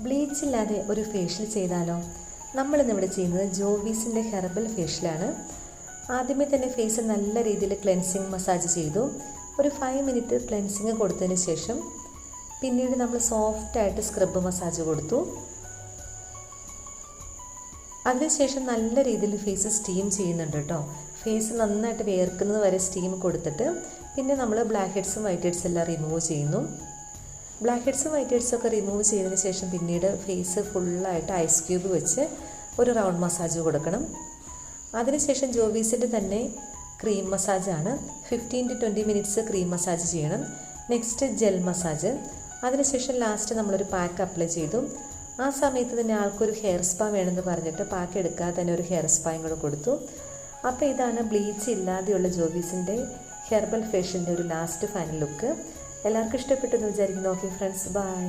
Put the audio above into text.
Bleach ഇല്ലാതെ ഒരു facial ചെയ്താലോ? നമ്മളിന്നിവിടെ ചെയ്യുന്നത് ജോവീസിന്റെ ഹെർബൽ ഫേഷ്യലാണ് ആദ്യമേ തന്നെ ഫേസ് നല്ല രീതിയിൽ ക്ലെൻസിങ് മസാജ് ചെയ്തു. ഒരു ഫൈവ് മിനിറ്റ് ക്ലെൻസിങ് കൊടുത്തതിന് ശേഷം പിന്നീട് നമ്മൾ സോഫ്റ്റായിട്ട് സ്ക്രബ് മസാജ് കൊടുത്തു. അതിനുശേഷം നല്ല രീതിയിൽ ഫേസ് സ്റ്റീം ചെയ്യുന്നുണ്ട് കേട്ടോ. ഫേസ് നന്നായിട്ട് വേർക്കുന്നത് വരെ സ്റ്റീം കൊടുത്തിട്ട് പിന്നെ നമ്മൾ ബ്ലാക്ക് ഹെഡ്സും വൈറ്റ് ഹെഡ്സും എല്ലാം റിമൂവ് ചെയ്യുന്നു. ബ്ലാക്ക് ഹെഡ്സും വൈറ്റ് ഹെഡ്സും ഒക്കെ റിമൂവ് ചെയ്തതിന് ശേഷം പിന്നീട് ഫേസ് ഫുള്ളായിട്ട് ഐസ് ക്യൂബ് വെച്ച് ഒരു റൗണ്ട് മസാജ് കൊടുക്കണം. അതിനുശേഷം ജോവീസിന്റെ തന്നെ cream മസാജാണ് fifteen to twenty minutes cream massage ചെയ്യണം. നെക്സ്റ്റ് ജെൽ മസാജ് അതിനുശേഷം ലാസ്റ്റ് നമ്മളൊരു പാക്ക് അപ്ലൈ ചെയ്തു. ആ സമയത്ത് തന്നെ ആൾക്കൊരു ഹെയർ സ്പാ വേണമെന്ന് പറഞ്ഞിട്ട് പാക്ക് എടുക്കാതെ തന്നെ ഒരു ഹെയർ സ്പായും കൂടെ കൊടുത്തു. അപ്പോൾ ഇതാണ് ബ്ലീച്ച് ഇല്ലാതെയുള്ള ജോബീസിന്റെ ഹെർബൽ ഫേഷ്യലിന്റെ ഒരു ലാസ്റ്റ് ഫൈനൽ ലുക്ക് എല്ലാവർക്കും ഇഷ്ടപ്പെട്ടു എന്ന് വിചാരിക്കുന്നു. Okay friends bye